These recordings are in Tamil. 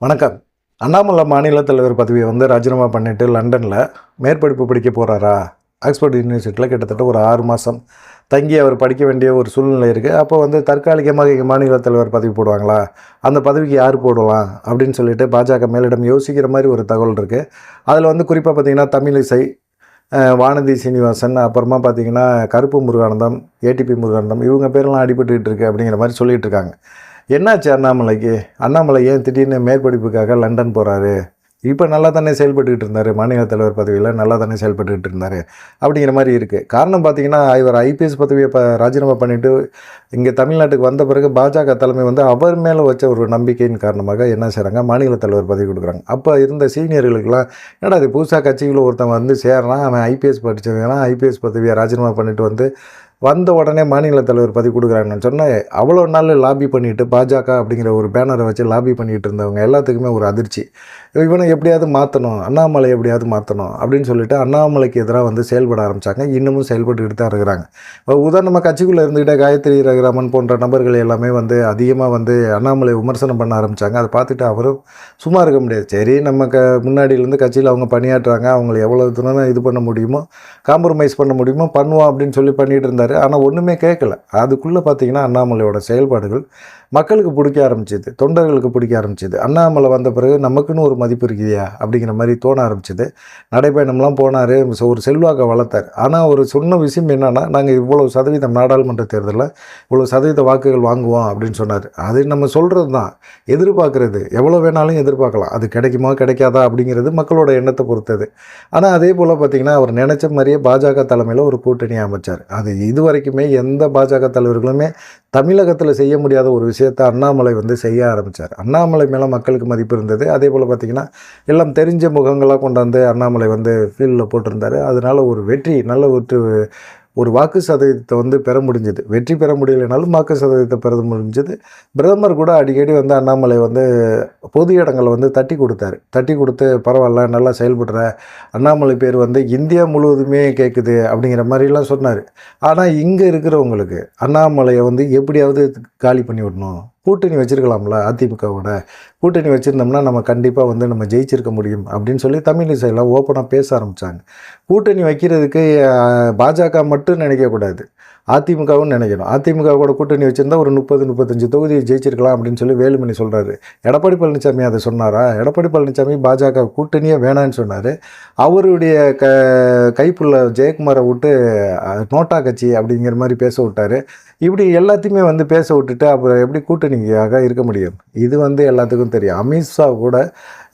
வணக்கம். அண்ணாமலை மாநில தலைவர் பதவியை வந்து ராஜினாமா பண்ணிட்டு லண்டனில் மேற்படிப்பு படிக்க போகிறாரா ஆக்ஸ்போர்ட் யூனிவர்சிட்டியில் கிட்டத்தட்ட ஒரு ஆறு மாதம் தங்கி அவர் படிக்க வேண்டிய ஒரு சூழ்நிலை இருக்குது அப்போ வந்து தற்காலிகமாக இங்கே மாநில தலைவர் பதவி போடுவாங்களா? அந்த பதவிக்கு யார் போடலாம்? அப்படின்னு சொல்லிட்டு பாஜக மேலிடம் யோசிக்கிற மாதிரி ஒரு தகவல் இருக்குது அதில் வந்து குறிப்பாக பார்த்தீங்கன்னா தமிழிசை வானதி சீனிவாசன் அப்புறமா பார்த்தீங்கன்னா கருப்பு முருகானந்தம் ஏடிபி முருகானந்தம் இவங்க பேரெல்லாம் அடிபட்டுக்கிட்டு இருக்கு அப்படிங்கிற மாதிரி சொல்லிகிட்டு இருக்காங்க. என்னாச்சு அண்ணாமலைக்கு? அண்ணாமலை ஏன் திடீர்னு மேற்படிப்புக்காக லண்டன் போகிறாரு இப்போ நல்லா தானே செயல்பட்டுக்கிட்டு இருந்தார்? மாநில தலைவர் பதவியில் நல்லா தானே செயல்பட்டுக்கிட்டு இருந்தார்? அப்படிங்கிற மாதிரி இருக்குது காரணம் பார்த்தீங்கன்னா இவர் ஐபிஎஸ் பதவியை இப்போ ராஜினாமா பண்ணிவிட்டு இங்கே தமிழ்நாட்டுக்கு வந்த பிறகு பாஜக தலைமை வந்து அவர் மேலே வச்ச ஒரு நம்பிக்கையின் காரணமாக என்ன செய்கிறாங்க மாநில தலைவர் பதவி கொடுக்குறாங்க. அப்போ இருந்த சீனியர்களுக்கெல்லாம் என்னடா இது புதுசாக கட்சிகளில் ஒருத்தன் வந்து சேர்றான் அவன் ஐபிஎஸ் படித்தவனா ஐபிஎஸ் பதவியை ராஜினாமா பண்ணிட்டு வந்து வந்த உடனே மாநில தலைவர் பதவி கொடுக்குறாங்கன்னு சொன்னால் அவ்வளோ நாள் லாபி பண்ணிட்டு பாஜக அப்படிங்கிற ஒரு பேனரை வச்சு லாபி பண்ணிகிட்டு இருந்தவங்க எல்லாத்துக்குமே ஒரு அதிர்ச்சி. இவனை எப்படியாவது மாற்றணும் அண்ணாமலை எப்படியாவது மாற்றணும் அப்படின்னு சொல்லிட்டு அண்ணாமலைக்கு எதிராக வந்து செயல்பட ஆரம்பித்தாங்க இன்னமும் செயல்பட்டுக்கிட்டு தான் இருக்கிறாங்க. இப்போ உதாரணமாக கட்சிக்குள்ளே இருந்துக்கிட்ட காயத்ரி ரகுராமன் போன்ற நபர்கள் எல்லாமே வந்து அதிகமாக வந்து அண்ணாமலை விமர்சனம் பண்ண ஆரம்பித்தாங்க அதை பார்த்துட்டு அவரும் சும்மா இருக்க முடியாது. சரி நம்ம க முன்னாடியிலேருந்து கட்சியில் அவங்க பணியாற்றுறாங்க. அவங்களை எவ்வளோ தூரம் இது பண்ண முடியுமோ காம்ப்ரமைஸ் பண்ண முடியுமோ பண்ணுவோம் அப்படின்னு சொல்லி பண்ணிகிட்டு இருந்தார். ஆனால் ஒன்றுமே கேட்கல அதுக்குள்ளே பார்த்தீங்கன்னா அண்ணாமலையோட செயல்பாடுகள் மக்களுக்கு பிடிக்க ஆரம்பிச்சது தொண்டர்களுக்கு பிடிக்க ஆரம்பிச்சது. அண்ணாமலை வந்த பிறகு நமக்குன்னு ஒரு மதிப்பு இருக்குதியா? அப்படிங்கிற மாதிரி தோண ஆரம்பிச்சது. நடைப்பயணம்லாம் போனார் ஒரு செல்வாக்கை வளர்த்தார். ஆனால் ஒரு சொன்ன விஷயம் என்னென்னா நாங்கள் இவ்வளோ சதவீதம் நாடாளுமன்ற தேர்தலில் இவ்வளோ சதவீத வாக்குகள் வாங்குவோம் அப்படின்னு சொன்னார். அது நம்ம சொல்கிறது தான் எதிர்பார்க்குறது. எவ்வளோ வேணாலும் எதிர்பார்க்கலாம். அது கிடைக்குமா கிடைக்காதா அப்படிங்கிறது மக்களோட எண்ணத்தை பொறுத்தது. ஆனால் அதே போல் பார்த்திங்கன்னா அவர் நினச்ச மாதிரியே பாஜக தலைமையில் ஒரு கூட்டணி அமைச்சார். அது இது வரைக்குமே எந்த பாஜக தலைவர்களுமே தமிழகத்தில் செய்ய முடியாத ஒரு விஷயம் விஷயத்தை அண்ணாமலை வந்து செய்ய ஆரம்பித்தார் அண்ணாமலை மேலே மக்களுக்கு மதிப்பு இருந்தது. அதே போல் பார்த்திங்கன்னா எல்லாம் தெரிஞ்ச முகங்களாக கொண்டாந்து அண்ணாமலை வந்து ஃபீல்டில் போட்டிருந்தார். அதனால் ஒரு வெற்றி நல்ல ஒரு ஒரு வாக்கு சதவீதத்தை வந்து பெற முடிஞ்சது. வெற்றி பெற முடியலைனாலும் வாக்கு சதவீதத்தை பெற முடிஞ்சது. பிரதமர் கூட அடிக்கடி வந்து அண்ணாமலை வந்து பொது இடங்களை வந்து தட்டி கொடுத்தாரு. தட்டி கொடுத்து பரவாயில்ல நல்லா செயல்படுற. அண்ணாமலை பேர் வந்து இந்தியா முழுவதுமே கேட்குது அப்படிங்கிற மாதிரிலாம் சொன்னார். ஆனால் இங்கே இருக்கிறவங்களுக்கு அண்ணாமலையை வந்து எப்படியாவது காலி பண்ணி விடணும். கூட்டணி வச்சுருக்கலாம்ல அதிமுகவோட. கூட்டணி வச்சுருந்தோம்னா நம்ம கண்டிப்பாக வந்து நம்ம ஜெயிச்சிருக்க முடியும் அப்படின்னு சொல்லி தமிழிசையெல்லாம் ஓப்பனாக பேச ஆரம்பித்தாங்க கூட்டணி வைக்கிறதுக்கு பாஜக மட்டும் நினைக்கக்கூடாது அதிமுகவும் நினைக்கணும். அதிமுக கூட கூட்டணி வச்சுருந்தா ஒரு முப்பது முப்பத்தஞ்சு தொகுதியை ஜெயிச்சிருக்கலாம் அப்படின்னு சொல்லி வேலுமணி சொல்கிறாரு எடப்பாடி பழனிசாமி அதை சொன்னாரா? எடப்பாடி பழனிசாமி பாஜக கூட்டணியே வேணான்னு சொன்னார். அவருடைய க கைப்புள்ள ஜெயக்குமாரை விட்டு நோட்டா கட்சி அப்படிங்கிற மாதிரி பேச விட்டார். இப்படி எல்லாத்தையுமே வந்து பேச விட்டுட்டு அப்புறம் எப்படி கூட்டணி கூட்டணிக்காக இருக்க முடியும். இது வந்து எல்லாத்துக்கும் தெரியும். அமித்ஷா கூட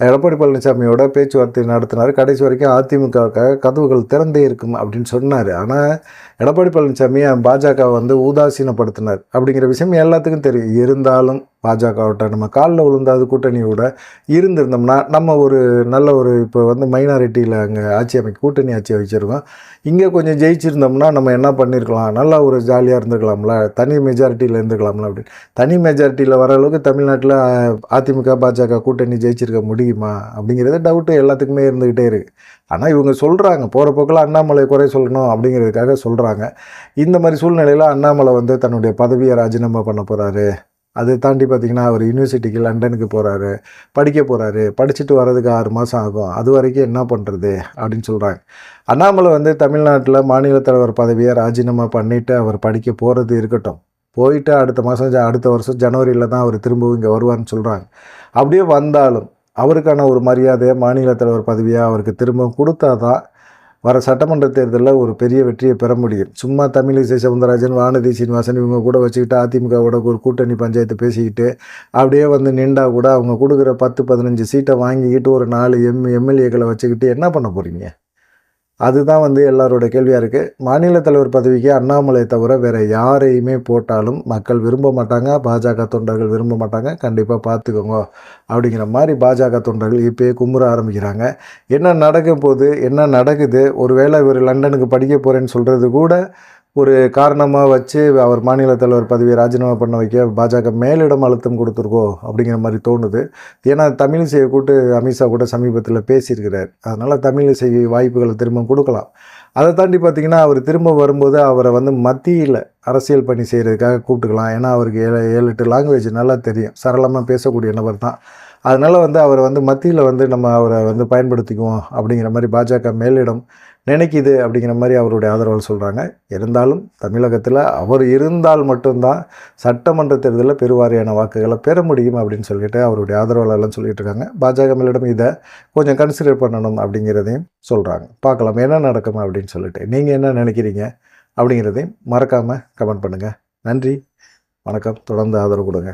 எடப்பாடி பழனிசாமியோட பேச்சுவார்த்தை நடத்தினார். கடைசி வரைக்கும் அதிமுகவுக்காக கதவுகள் திறந்தே இருக்கும் அப்படின்னு சொன்னார். ஆனால் எடப்பாடி பழனிசாமி பாஜக வந்து ஊதாசீனப்படுத்தினார் அப்படிங்கிற விஷயம் எல்லாத்துக்கும் தெரியும். இருந்தாலும் பாஜகவிட்ட நம்ம காலில் விழுந்தாது கூட்டணியோட இருந்திருந்தோம்னா நம்ம ஒரு நல்ல ஒரு இப்போ வந்து மைனாரிட்டியில் அங்கே ஆட்சி அமைக்க கூட்டணி ஆட்சி வச்சுருக்கோம் இங்கே கொஞ்சம் ஜெயிச்சிருந்தோம்னா நம்ம என்ன பண்ணியிருக்கலாம் நல்லா ஒரு ஜாலியாக இருந்திருக்கலாம்ல? தனி மெஜாரிட்டியில் இருந்துருக்கலாம்ல அப்படின்னு. தனி மெஜாரிட்டியில் வர அளவுக்கு தமிழ்நாட்டில் அதிமுக பாஜக கூட்டணி ஜெயிச்சிருக்க முடியுமா அப்படிங்கிறது டவுட்டு எல்லாத்துக்குமே இருந்துக்கிட்டே இருக்குது ஆனால் இவங்க சொல்கிறாங்க போகிற போக்கில் அண்ணாமலை குறை சொல்லணும் அப்படிங்கிறதுக்காக சொல்கிறாங்க இந்த மாதிரி சூழ்நிலையில் அண்ணாமலை வந்து தன்னுடைய பதவியை ராஜினாமா பண்ண போகிறாரு அதை தாண்டி பார்த்திங்கன்னா அவர் யூனிவர்சிட்டிக்கு லண்டனுக்கு போகிறாரு படிக்க போகிறாரு படிச்சுட்டு வர்றதுக்கு ஆறு மாதம் ஆகும். அது வரைக்கும் என்ன பண்ணுறது அப்படின்னு சொல்கிறாங்க அண்ணாமலை வந்து தமிழ்நாட்டில் மாநில தலைவர் பதவியை ராஜினாமா பண்ணிவிட்டு அவர் படிக்க போகிறது இருக்கட்டும். போயிட்டு அடுத்த மாதம் அடுத்த வருஷம் ஜனவரியில் தான் அவர் திரும்பவும் இங்கே வருவார்னு சொல்கிறாங்க அப்படியே வந்தாலும் அவருக்கான ஒரு மரியாதை மாநில தலைவர் பதவியாக அவருக்கு திரும்ப கொடுத்தா தான் வர சட்டமன்ற தேர்தலில் ஒரு பெரிய வெற்றியை பெற முடியும். சும்மா தமிழிசை சவுந்தரராஜன் வானதி சீனிவாசன் இவங்க கூட வச்சுக்கிட்டு அதிமுகவோட ஒரு கூட்டணி பஞ்சாயத்து பேசிக்கிட்டு அப்படியே வந்து நின்றா கூட அவங்க கொடுக்குற பத்து பதினஞ்சு சீட்டை வாங்கிக்கிட்டு ஒரு நாலு எம் எம்எல்ஏக்களை வச்சுக்கிட்டு என்ன பண்ண போகிறீங்க அதுதான் வந்து எல்லாரோட கேள்வியாக இருக்குது மாநில தலைவர் பதவிக்கு அண்ணாமலை தவிர வேறு யாரையுமே போட்டாலும் மக்கள் விரும்ப மாட்டாங்க. பாஜக தொண்டர்கள் விரும்ப மாட்டாங்க. கண்டிப்பாக பார்த்துக்கோங்க அப்படிங்கிற மாதிரி பாஜக தொண்டர்கள் இப்போயே கும்புற ஆரம்பிக்கிறாங்க. என்ன நடக்க போகுது? என்ன நடக்குது? ஒருவேளை இவர் லண்டனுக்கு படிக்க போகிறேன்னு சொல்கிறது கூட ஒரு காரணமாக வச்சு அவர் மாநில தலைவர் பதவியை ராஜினாமா பண்ண வைக்க பாஜக மேலிடம் அழுத்தம் கொடுத்துருக்கோ அப்படிங்கிற மாதிரி தோணுது. ஏன்னா தமிழிசையை கூட்டு அமித்ஷா கூட சமீபத்தில் பேசியிருக்கிறார். அதனால் தமிழிசை வாய்ப்புகளை திரும்ப கொடுக்கலாம். அதை தாண்டி பார்த்தீங்கன்னா அவர் திரும்ப வரும்போது அவரை வந்து மத்தியில் அரசியல் பணி செய்கிறதுக்காக கூப்பிட்டுக்கலாம். ஏன்னா அவருக்கு ஏழு ஏழு எட்டு லாங்குவேஜ் நல்லா தெரியும். சரளமாக பேசக்கூடிய நபர் தான். அதனால் வந்து அவரை வந்து மத்தியில் வந்து நம்ம அவரை வந்து பயன்படுத்திக்குவோம் அப்படிங்கிற மாதிரி பாஜக மேலிடம் நினைக்குது அப்படிங்கிற மாதிரி அவருடைய ஆதரவால் சொல்கிறாங்க இருந்தாலும் தமிழகத்தில் அவர் இருந்தால் மட்டும்தான் சட்டமன்ற தேர்தலில் பெருவாரியான வாக்குகளை பெற முடியும் அப்படின்னு சொல்லிட்டு அவருடைய ஆதரவாளர்லாம் சொல்லிட்டு இருக்காங்க. பாஜக மேலிடம் இதை கொஞ்சம் கன்சிடர் பண்ணணும் அப்படிங்கிறதையும் சொல்கிறாங்க பார்க்கலாம் என்ன நடக்கும் அப்படின்னு சொல்லிட்டு. நீங்கள் என்ன நினைக்கிறீங்க அப்படிங்கிறதையும் மறக்காமல் கமெண்ட் பண்ணுங்கள் நன்றி வணக்கம். தொடர்ந்து ஆதரவு கொடுங்க.